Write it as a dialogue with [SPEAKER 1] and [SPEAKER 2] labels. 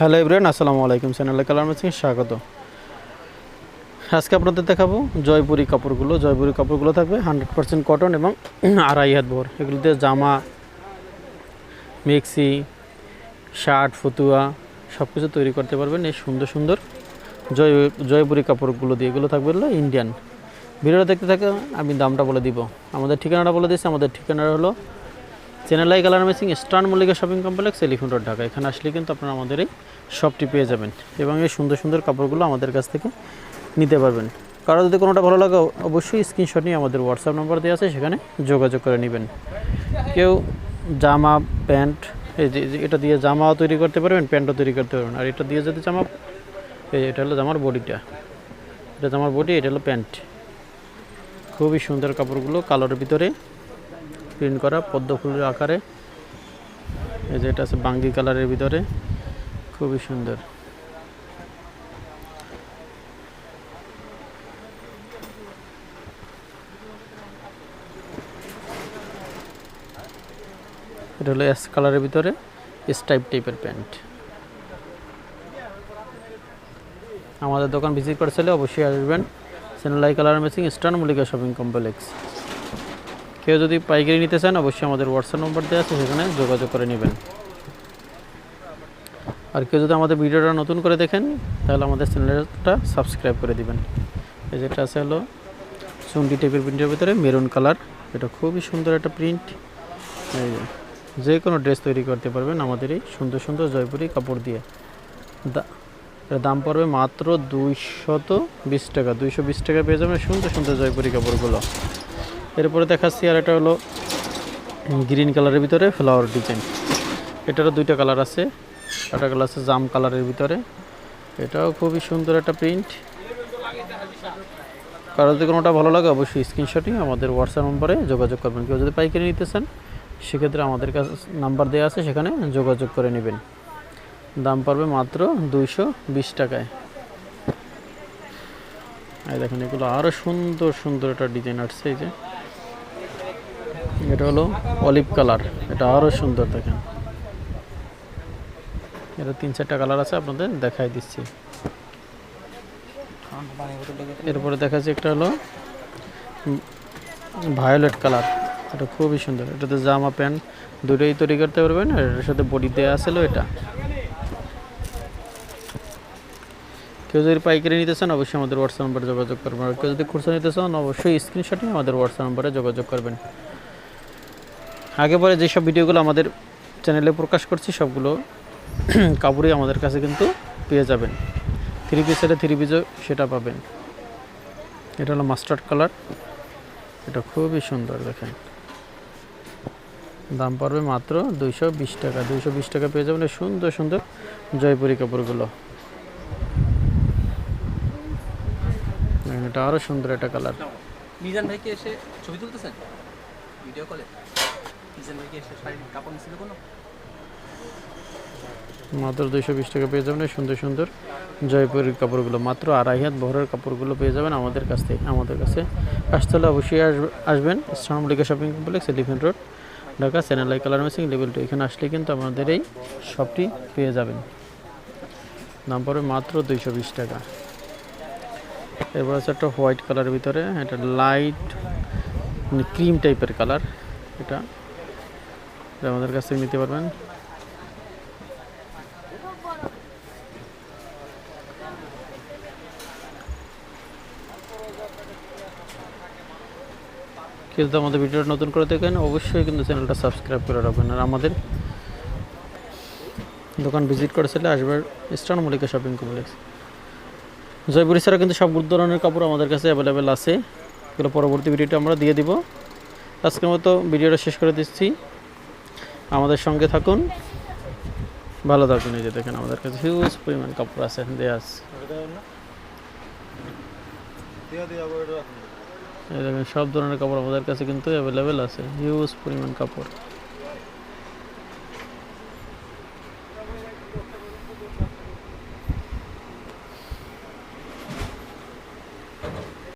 [SPEAKER 1] Hello Ibrahim আসসালামু আলাইকুম চ্যানেলে কালার ম্যাচিং, স্বাগত। আজকে আপনাদের দেখাবো জয়পুরি কাপড়গুলো। জয়পুরি কাপড়গুলো থাকবে হান্ড্রেড পার্সেন্ট কটন এবং আড়াই হাত ভর এগুলোতে জামা, মিক্সি, শার্ট, ফতুয়া সব কিছু তৈরি করতে পারবেন এই সুন্দর সুন্দর জয়, জয়পুরি কাপড়গুলো দিয়ে। এগুলো থাকবে হলো ইন্ডিয়ান। ভিডিওটা দেখতে থাকে আমি দামটা বলে দিব। আমাদের ঠিকানাটা বলে দিচ্ছি আমাদের ঠিকানা হলো চেনালাই colour matching star Mallika shopping complex Elephant Road, Dhaka. এখানে আসলে কিন্তু আপনারা আমাদের এই শপটি পেয়ে যাবেন এবং এই সুন্দর সুন্দর কাপড়গুলো আমাদের কাছ থেকে নিতে পারবেন। কারও যদি কোনোটা ভালো লাগে, অবশ্যই স্ক্রিনশট নিয়ে আমাদের হোয়াটসঅ্যাপ নাম্বার দেওয়া আছে, সেখানে যোগাযোগ করে নেবেন। কেউ জামা, প্যান্ট এই যে, এটা দিয়ে জামাও তৈরি করতে পারবেন, প্যান্টও তৈরি করতে পারবেন। আর এটা দিয়ে যদি জামা, এই এটা হলো জামার বডিটা। এটা জামার বডি, এটা হলো প্যান্ট। খুবই সুন্দর কাপড়গুলো, কালোর ভিতরে প্রিন্ট করা, পদ্ম ফুলের আকারে। এই যে এটা আছে বাঙ্গি কালারের ভিতরে। খুবই সুন্দর। এটা হলো এস কালারের ভিতরে স্টাইপ টাইপের প্যান্ট আমাদের দোকান ভিজিট করে চলে অবশ্যই আসবেন। সেনালাই colour matching star Mallika shopping complex কেউ যদি পাইকারি নিতে চান, অবশ্যই আমাদের হোয়াটসঅ্যাপ নম্বর দেওয়া আছে, সেখানে যোগাযোগ করে নেবেন। আর কেউ যদি আমাদের ভিডিওটা নতুন করে দেখেন, তাহলে আমাদের চ্যানেলটা সাবস্ক্রাইব করে দিবেন। এই যেটা আছে হলো চুন্ডি টাইপের প্রিন্টের ভিতরে মেরুন কালার। এটা খুবই সুন্দর একটা প্রিন্ট। যে কোনো ড্রেস তৈরি করতে পারবেন আমাদের এই সুন্দর সুন্দর জয়পুরি কাপড় দিয়ে। দা দাম পড়বে মাত্র দুইশত বিশ টাকা। দুইশো বিশ টাকা পেয়ে যাবেন সুন্দর সুন্দর জয়পুরি কাপড়গুলো। এরপরে দেখাচ্ছি আর এটা হলো গ্রিন কালারের ভিতরে ফ্লাওয়ার ডিজাইন। এটারও দুইটা কালার আছে। একটা কালার আছে জাম কালারের ভিতরে। এটাও খুবই সুন্দর একটা প্রিন্ট। কারও যদি কোনোটা ভালো লাগে অবশ্যই স্ক্রিনশটই আমাদের হোয়াটসঅ্যাপ নম্বরে যোগাযোগ করবেন। কেউ যদি পাইকারি নিতে চান, সেক্ষেত্রে আমাদের কাছে নাম্বার দেওয়া আছে, সেখানে যোগাযোগ করে নেবেন। দাম পড়বে মাত্র দুইশো বিশ টাকায়। এই দেখেন, এগুলো আরও সুন্দর সুন্দর একটা ডিজাইন আসছে এই যে। এটা হলো অলিভ কালার। এটা আরও সুন্দর দেখেন। এটা তিন চারটা কালার আছে, আপনাদের দেখাই দিচ্ছি। এরপরে দেখাচ্ছি একটা হলো ভায়োলেট কালার। এটা খুবই সুন্দর। এটাতে জামা প্যান্ট দুটোই তৈরি করতে পারবেন, আর এটার সাথে বডি দেওয়া আছিল এটা। কেউ যদি পাইকারি নিতে চান, অবশ্যই আমাদের হোয়াটসঅ্যাপ নম্বরে যোগাযোগ করবেন। আর কেউ যদি খুচরা নিতে চান, অবশ্যই স্ক্রিনশটে আমাদের হোয়াটসঅ্যাপ নম্বরে যোগাযোগ করবেন। আগে পরে যেসব ভিডিওগুলো আমাদের চ্যানেলে প্রকাশ করছি, সবগুলো কাপড়ই আমাদের কাছে কিন্তু পেয়ে যাবেন। থ্রি পিস পিসের থ্রি পিসও সেটা পাবেন। এটা হলো মাস্টার্ড কালার এটা খুবই সুন্দর, দেখেন। দাম পড়বে মাত্র দুইশো বিশ টাকা। দুইশো বিশ টাকা পেয়ে যাবেন সুন্দর সুন্দর জয়পুরি কাপড়গুলো। এটা আরও সুন্দর একটা কালার
[SPEAKER 2] এসে ছবি তুলতেছেন? ভিডিও কলে
[SPEAKER 1] মাত্র দুইশো বিশ টাকা পেয়ে যাবেন সুন্দর সুন্দর জয়পুরের কাপড়গুলো। মাত্র আড়াই হাত বহরের কাপড়গুলো পেয়ে যাবেন আমাদের কাছ থেকে, আমাদের কাছে। আসতে অবশ্যই আসবে আসবেন। ইসলামলিকা shopping complex, Elephant Road, Dhaka সেনালাই colour matching level two. এখানে আসলে কিন্তু আমাদের এই শপটি পেয়ে যাবেন। দাম পড়বে মাত্র দুইশো বিশ টাকা। এরপর আছে একটা হোয়াইট কালারের ভিতরে, এটা লাইট ক্রিম টাইপের কালার। এটা আমাদের কাছ থেকে নিতে পারবেন। কিন্তু আমাদের ভিডিওটা নতুন করে দেখেন, অবশ্যই কিন্তু চ্যানেলটা সাবস্ক্রাইব করে রাখবেন। আর আমাদের দোকান ভিজিট করে চলে আসবে ইস্টার্ন মল্লিকা শপিং কমপ্লেক্স। জয়পুরি ছাড়া কিন্তু সব ধরনের কাপড় আমাদের কাছে অ্যাভেলেবেল আছে। এগুলো পরবর্তী ভিডিওটা আমরা দিয়ে দিব। আজকের মতো ভিডিওটা শেষ করে দিচ্ছি। আমাদের সঙ্গে থাকুন। ভালো থাকুন এই যে দেখেন আমাদের কাছে হিউজ পরিমাণ কাপড় আছে, দেয়া আছে। এই দেখেন সব ধরনের কাপড় আমাদের কাছে কিন্তু অ্যাভেলেবেল আছে হিউজ পরিমাণ কাপড়।